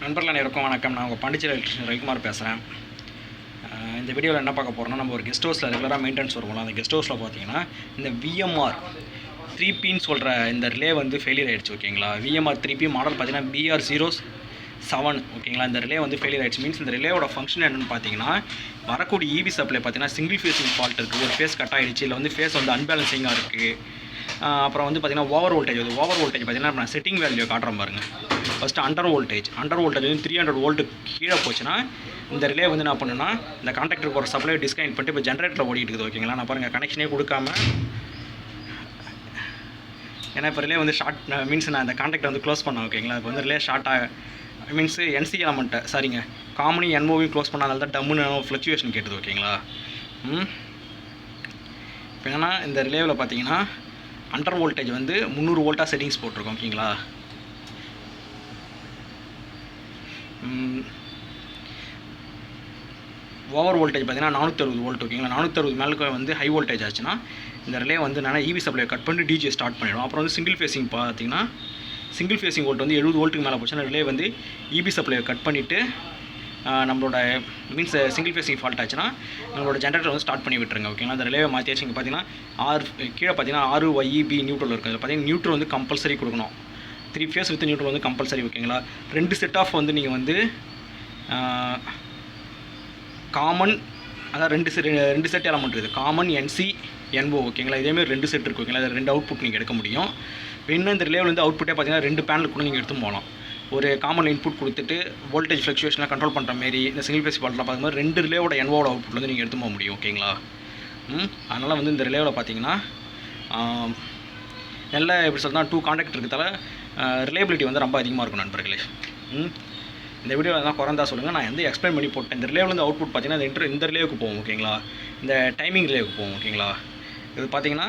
நண்பர்கள் அனைவருக்கும் வணக்கம். நான் உங்கள் பாண்டிச்சேரி எலக்ட்ரிஷன் ரவிக்குமார் பேசுகிறேன் இந்த வீடியோவில் என்ன பார்க்க போகிறோம்னா நம்ம ஒரு கெஸ்ட் ஹவுஸில் ரெகுலராக மெயின்டெனன்ஸ் வருவோம் அந்த கெஸ்ட் ஹவுஸில் பார்த்தீங்கன்னா இந்த விஎம்ஆர் த்ரீ பின்னு சொல்கிற இந்த ரிலே வந்து ஃபெயிலியர் ஆகிடுச்சு ஓகேங்களா விஎம்ஆர் த்ரீ பி மாடல் பார்த்தீங்கன்னா பிஆர் ஜீரோ செவன் ஓகேங்களா இந்த ரிலே வந்து ஃபெயிலியர் ஆகிடுச்சு மீன்ஸ் இந்த ரிலேவோட ஃபங்க்ஷன் என்னென்னு பார்த்தீங்கன்னா வரக்கூடிய இபி சப்ளை பார்த்தீங்கன்னா சிங்கிள் ஃபேஸிங் ஃபால்ட் இருக்குது ஒரு ஃபேஸ் கட் ஆகிடுச்சு இல்லை வந்து ஃபேஸ் வந்து அன்பேலன்சிங்காக இருக்குது அப்புறம் வந்து பார்த்தீங்கன்னா ஓவர் வோல்டேஜ் வந்து ஓவர் வோல்டேஜ் பார்த்தீங்கன்னா நம்ம செட்டிங் வேல்யூ காட்டுறோம் பாருங்கள் first under voltage under voltage வந்து த்ரீ ஹண்ட்ரட் வோல்ட்டு கீழே போச்சுன்னா இந்த ரிலே வந்து என்ன பண்ணுன்னா இந்த கான்டாக்டர் ஒரு சப்ளை டிஸ்கனெக்ட் பண்ணிட்டு இப்போ ஜென்ரேட்டரில் ஓடிட்டு இருக்குது ஓகேங்களா நான் பாருங்கள் கனெக்ஷனே கொடுக்காம. ஏன்னா இப்போ ரிலே வந்து ஷார்ட் மீன்ஸ் நான் இந்த கான்டாக்ட் வந்து க்ளோஸ் பண்ணேன் ஓகேங்களா இப்போ வந்து ரிலே ஷார்ட்டாக மீன்ஸ் என்சி எலமெண்ட்டை சரிங்க. காமனி என்ஓவி க்ளோஸ் பண்ணாதால் தான் டம்முன்னு ஃப்ளக்சுவேஷன் கேட்டது ஓகேங்களா ம். இப்போ என்னன்னா இந்த ரிலேவில் பார்த்தீங்கன்னா அண்டர் வோல்டேஜ் வந்து முந்நூறு வோல்ட்டாக செட்டிங்ஸ் போட்டிருக்கோம் ஓகேங்களா? ஓவர் வோல்டேஜ் பார்த்தீங்கன்னா நானூற்றறுபது வோல்ட் ஓகேங்களா? நானூற்றறுபது மேலே வந்து ஹை வோல்டேஜ் ஆச்சுன்னா இந்த ரிலே வந்து நான் இவி சப்ளை கட் பண்ணி டிஜே ஸ்டார்ட் பண்ணிடும். அப்புறம் வந்து சிங்கிள் ஃபேஸிங் பார்த்தீங்கன்னா சிங்கிள் ஃபேஸிங் வோல்ட் வந்து எழுபது வோல்ட்டுக்கு மேலே போச்சுன்னா ரிலே வந்து இபி சப்ளையை கட் பண்ணிவிட்டு நம்மளோட மீன்ஸ் சிங்கிள் ஃபேஸிங் ஃபால்ட் ஆச்சுன்னா நம்மளோட ஜென்ரேட்டர் வந்து ஸ்டார்ட் பண்ணி விட்டுருங்க ஓகேங்களா அந்த ரிலேவை மாற்றியாச்சு இங்கே பார்த்தீங்கன்னா ஆறு கீழே பார்த்தீங்கன்னா ஆறு ஒய்இபி நியூட்ரல் இருக்குது அதில் பார்த்தீங்கன்னா நியூட்ரல் வந்து கம்பல்சரி கொடுக்கணும். த்ரீ ஃபேஸ் வித் நியூட்ரல் வந்து கம்பல்சரி ஓகேங்களா ரெண்டு செட் ஆஃப் வந்து நீங்கள் வந்து காமன் அதான் ரெண்டு செட் ரெண்டு செட் எலமெண்ட் இருக்குது. காமன் என்சி என்ஓ ஓகேங்களா இதேமாதிரி ரெண்டு செட் இருக்குது ஓகேங்களா ரெண்டு அவுட்புட் நீங்கள் எடுக்க முடியும். இன்னும் இந்த ரிலேவில் வந்து அவுட்புட்டே பார்த்தீங்கன்னா ரெண்டு பேனல் கூட நீங்கள் எடுத்து போகலாம். ஒரு காமன் இன்புட் கொடுத்துட்டு வோல்டேஜ் ஃப்ளக்சுவேஷன்லாம் கண்ட்ரோல் பண்ணுற மாரி இந்த சிங்கிள் ஃபேஸ் பால்ட்லாம் பார்க்கும்போது ரெண்டு ரிலேவோட என்வோட அவுட்புட் வந்து நீங்கள் எடுத்து போக முடியும் ஓகேங்களா ம்? அதனால் வந்து இந்த ரிலேவில் பார்த்தீங்கன்னா நல்ல எப்படி சொல்லலாம் டூ காண்டாக்ட் இருக்கிறதால ரிலேபிலிட்டி வந்து ரொம்ப அதிகமாக இருக்கும் நண்பர்களே. ம்? இந்த வீடியோவில் தான் குறந்தா சொல்லுங்கள் நான் வந்து எக்ஸ்பிளைன் பண்ணி போட்டேன். இந்த ரிலேவில் வந்து அவுட்புட் பார்த்தீங்கன்னா இந்த இன்டர் இந்த ரிலேவுக்கு போகும் ஓகேங்களா இந்த டைமிங் ரிலேவுக்கு போகும் ஓகேங்களா இது பார்த்தீங்கன்னா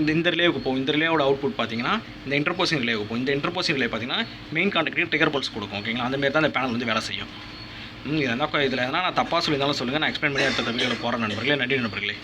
இந்த இந்த ரிலேவுக்கு போகும். இந்த ரிலேவோட அவுட்புட் பார்த்தீங்கன்னா இந்த இன்டர்போசிங் ரிலேவுக்கு போகும். இந்த இன்டர்போசிங் ரிலே பார்த்தீங்கன்னா மெயின் கான்டாக்ட் ட்ரிகர் பல்ஸ் கொடுக்கும் ஓகேங்களா அந்த மாதிரி தான் இந்த பேனல் வந்து வேலை செய்யும். ம் இதெல்லாம் இதில் எதனா நான் தப்பாக சொல்லியிருந்தாலும் சொல்லுங்கள் நான் எக்ஸ்பிளைன் பண்ணி அடுத்த வீடியோவில் போகிறேன் நண்பர்களே. நன்றி நண்பர்களே.